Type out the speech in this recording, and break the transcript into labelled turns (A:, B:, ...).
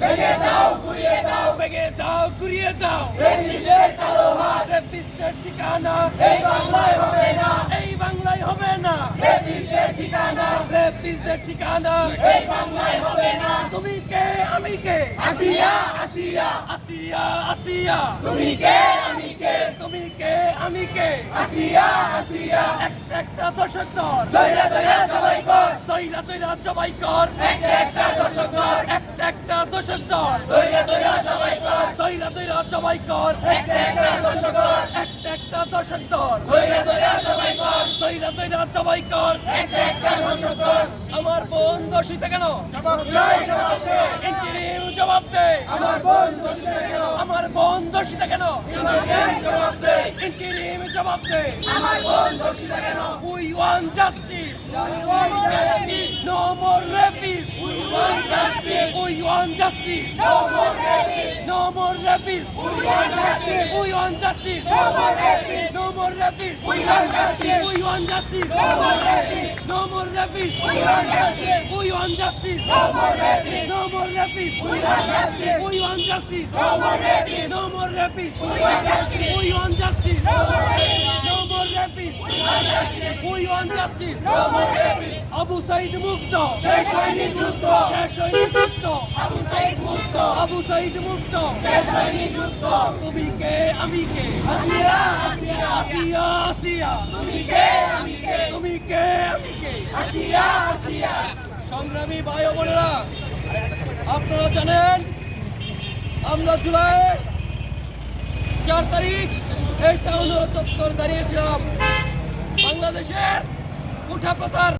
A: ভেঙে দাও ঘুরিয়ে দাও
B: ভেঙে দাও ঘুরিয়ে দাও
A: ব্রিটিশের কালো হাত
B: রেপিস্টের ঠিকানা
A: এই বাংলায় হবে না
B: এই বাংলায় হবে না
A: ব্রিটিশের ঠিকানা
B: রেপিস্টের ঠিকানা
A: এই বাংলায় হবে না
B: তুমি কে আমি কে
A: আসিয়া আসিয়া
B: আসিয়া আসিয়া
A: তুমি কে আমি কে
B: তুমি কে আমি কে
A: আসিয়া আসিয়া
B: একটা দশক দর
A: সবাই কর।
B: দইরা দইরা জবাই কর।
A: একটা একটা
B: একটা একটা দশক দর
A: কর।
B: দইরা দইরা জবাই কর।
A: একটা একটা
B: একটা একটা দশক দর দইরা দইরা জবাই কর।
A: কর
B: আমার বোন দোষিতে কেন? ইন্টারিম জবাব দে।
A: আমার বোন দোষীরা কেন
B: আমার বোন দোষিতে কেন? ইন্টারিম জবাব দে।
A: আমার বোন দোষীরা কেন?
B: We want justice
A: justice.
B: No more rapists
A: We want justice.
B: We want justice
A: No more rapists.
B: No more rapists
A: We want justice.
B: We want justice
A: No more rapists.
B: No more rapists
A: We want justice.
B: We want justice
A: No more rapists.
B: No more rapists
A: We want justice.
B: We want justice
A: No more rapists.
B: No more rapists.
A: We want justice.
B: We want justice.
A: No more rapists.
B: No more rapists.
A: We want justice.
B: We want justice.
A: No more rapists.
B: No more rapists.
A: We want justice.
B: We want justice.
A: No more rapists.
B: Abu Sayeed মুক্ত।
A: আবু সাইদ মুক্ত
B: তুমি কে আমি কে?
A: আসিয়া আসিয়া।
B: আসিয়া আসিয়া।
A: তুমি কে আমি কে?
B: তুমি কে আমি কে?
A: আসিয়া আসিয়া।
B: সংগ্রামী ভাই বোনেরা আপনারা জানেন আমরা জুলাই চার তারিখ এই টাউন চত্বর দাঁড়িয়েছিলাম। বাংলাদেশের উঠাপাতার